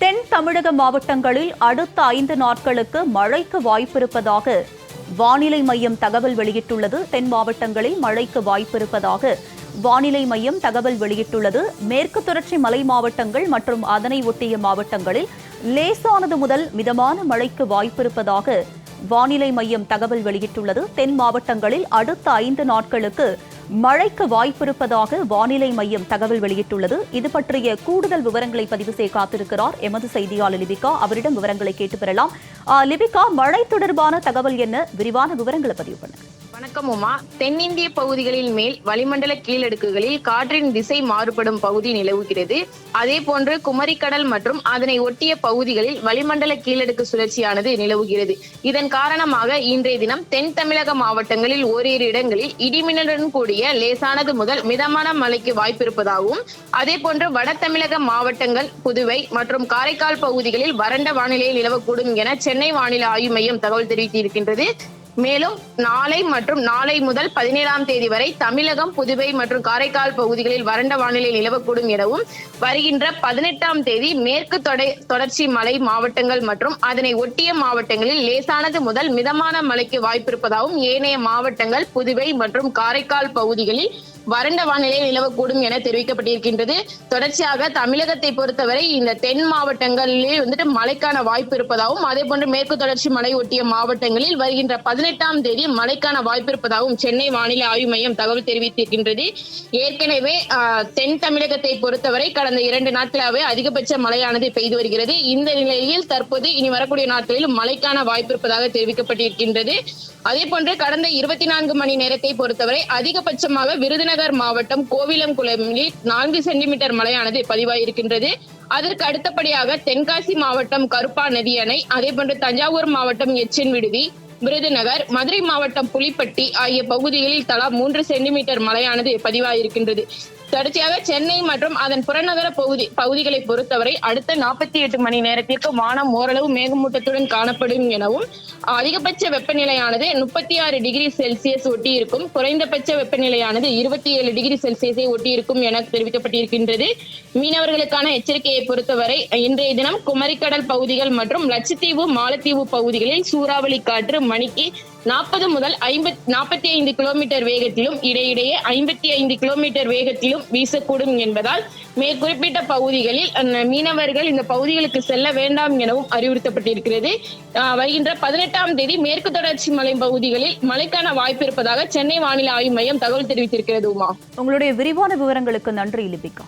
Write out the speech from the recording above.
தென் தமிழக மாவட்டங்களில் அடுத்த ஐந்து நாட்களுக்கு மழைக்கு வாய்ப்பிருப்பதாக வானிலை மையம் தகவல் வெளியிட்டுள்ளது. தென் மாவட்டங்களில் மழைக்கு வாய்ப்பிருப்பதாக வானிலை மையம் தகவல் வெளியிட்டுள்ளது. மேற்கு தொடர்ச்சி மலை மாவட்டங்கள் மற்றும் அதனை ஒட்டிய மாவட்டங்களில் லேசானது முதல் மிதமான மழைக்கு வாய்ப்பிருப்பதாக வானிலை மையம் தகவல் வெளியிட்டுள்ளது. தென் மாவட்டங்களில் அடுத்த ஐந்து நாட்களுக்கு மழைக்கு வாய்ப்பிருப்பதாக வானிலை மையம் தகவல் வெளியிட்டுள்ளது. இது பற்றிய கூடுதல் விவரங்களை பதிவு செய்ய காத்திருக்கிறார் எமது செய்தியாளர் லிபிகா. அவரிடம் விவரங்களை கேட்டு பெறலாம். லிபிகா மழை தொடர்பான தகவல் என்ன? விரிவான விவரங்களை பதிவு பண்ணுங்க. வணக்கம் உமா தென்னிந்திய பகுதிகளின் மேல் வளிமண்டல கீழடுக்குகளில் காற்றின் திசை மாறுபடும் பகுதி நிலவுகிறது. அதே போன்று குமரிக்கடல் மற்றும் அதனை ஒட்டிய பகுதிகளில் வளிமண்டல கீழடுக்கு சுழற்சியானது நிலவுகிறது. இதன் காரணமாக இன்றைய தினம் தென் தமிழக மாவட்டங்களில் ஓரிரு இடங்களில் இடிமின்னலுடன் கூடிய லேசானது முதல் மிதமான மழைக்கு வாய்ப்பிருப்பதாகவும் அதே போன்று வட தமிழக மாவட்டங்கள் புதுவை மற்றும் காரைக்கால் பகுதிகளில் வறண்ட வானிலையில் நிலவக்கூடும் என சென்னை வானிலை ஆய்வு மையம் தகவல் தெரிவித்திருக்கின்றது. மேலும் நாளை மற்றும் நாளை முதல் பதினேழாம் தேதி வரை தமிழகம் புதுவை மற்றும் காரைக்கால் பகுதிகளில் வறண்ட வானிலை நிலவக்கூடும் எனவும் வருகின்ற பதினெட்டாம் தேதி மேற்கு தொடை- தொடர்ச்சி மலை மாவட்டங்கள் மற்றும் அதனை ஒட்டிய மாவட்டங்களில் லேசானது முதல் மிதமான மழைக்கு வாய்ப்பிருப்பதாகவும் ஏனைய மாவட்டங்கள் புதுவை மற்றும் காரைக்கால் பகுதிகளில் வறண்ட வானிலை நிலவக்கூடும் என தெரிவிக்கப்பட்டிருக்கின்றது. தொடர்ச்சியாக தமிழகத்தை பொறுத்தவரை இந்த தென் மாவட்டங்களிலே வந்துட்டு மழைக்கான வாய்ப்பு இருப்பதாகவும் அதே போன்று மேற்கு தொடர்ச்சி மலை ஒட்டிய மாவட்டங்களில் வருகின்ற பதினெட்டாம் தேதி மழைக்கான வாய்ப்பு இருப்பதாகவும் சென்னை வானிலை ஆய்வு மையம் தகவல் தெரிவித்திருக்கின்றது. ஏற்கனவே தென் தமிழகத்தை பொறுத்தவரை கடந்த இரண்டு நாட்களாகவே அதிகபட்ச மழையானது பெய்து வருகிறது. இந்த நிலையில் தற்போது இனி வரக்கூடிய நாட்களில் மழைக்கான வாய்ப்பு இருப்பதாக தெரிவிக்கப்பட்டிருக்கின்றது. அதே போன்று கடந்த இருபத்தி நான்கு மணி நேரத்தை பொறுத்தவரை அதிகபட்சமாக விருதுநகர் மாவட்டம் கோவிலங்குளமில் நான்கு சென்டிமீட்டர் மழையானது பதிவாயிருக்கின்றது. அதற்கு அடுத்தபடியாக தென்காசி மாவட்டம் கருப்பா நதி அணை அதே போன்று தஞ்சாவூர் மாவட்டம் எச்சின் விடுதி விருதுநகர் மதுரை மாவட்டம் புலிப்பட்டி ஆகிய பகுதிகளில் தலா மூன்று சென்டிமீட்டர் மழையானது பதிவாயிருக்கின்றது. தொடர்ச்சியாக சென்னை மற்றும் அதன் புறநகர பகுதி பகுதிகளை பொறுத்தவரை அடுத்த நாற்பத்தி எட்டு மணி நேரத்திற்கு வானம் ஓரளவு மேகமூட்டத்துடன் காணப்படும் எனவும் அதிகபட்ச வெப்பநிலையானது முப்பத்தி ஆறு டிகிரி செல்சியஸ் ஒட்டி இருக்கும் குறைந்தபட்ச வெப்பநிலையானது இருபத்தி ஏழு டிகிரி செல்சியஸை ஒட்டி இருக்கும் என தெரிவிக்கப்பட்டிருக்கின்றது. மீனவர்களுக்கான எச்சரிக்கையை பொறுத்தவரை இன்றைய தினம் குமரிக்கடல் பகுதிகள் மற்றும் லட்சத்தீவு மாலத்தீவு பகுதிகளில் சூறாவளி காற்று மணிக்கு நாற்பது முதல் ஐம்பத் நாற்பத்தி ஐந்து கிலோமீட்டர் வேகத்திலும் இடையிடையே ஐம்பத்தி ஐந்து கிலோமீட்டர் வேகத்திலும் வீசக்கூடும் என்பதால் மேற்குறிப்பிட்ட பகுதிகளில் அஹ், மீனவர்கள் இந்த பகுதிகளுக்கு செல்ல வேண்டாம் எனவும் அறிவுறுத்தப்பட்டிருக்கிறது. அஹ், வருகின்ற பதினெட்டாம் தேதி மேற்கு தொடர்ச்சி மலை பகுதிகளில் மழைக்கான வாய்ப்பு இருப்பதாக சென்னை வானிலை ஆய்வு மையம் தகவல் தெரிவித்திருக்கிறது உமா. உங்களுடைய விரிவான விவரங்களுக்கு நன்றி லிபிகா.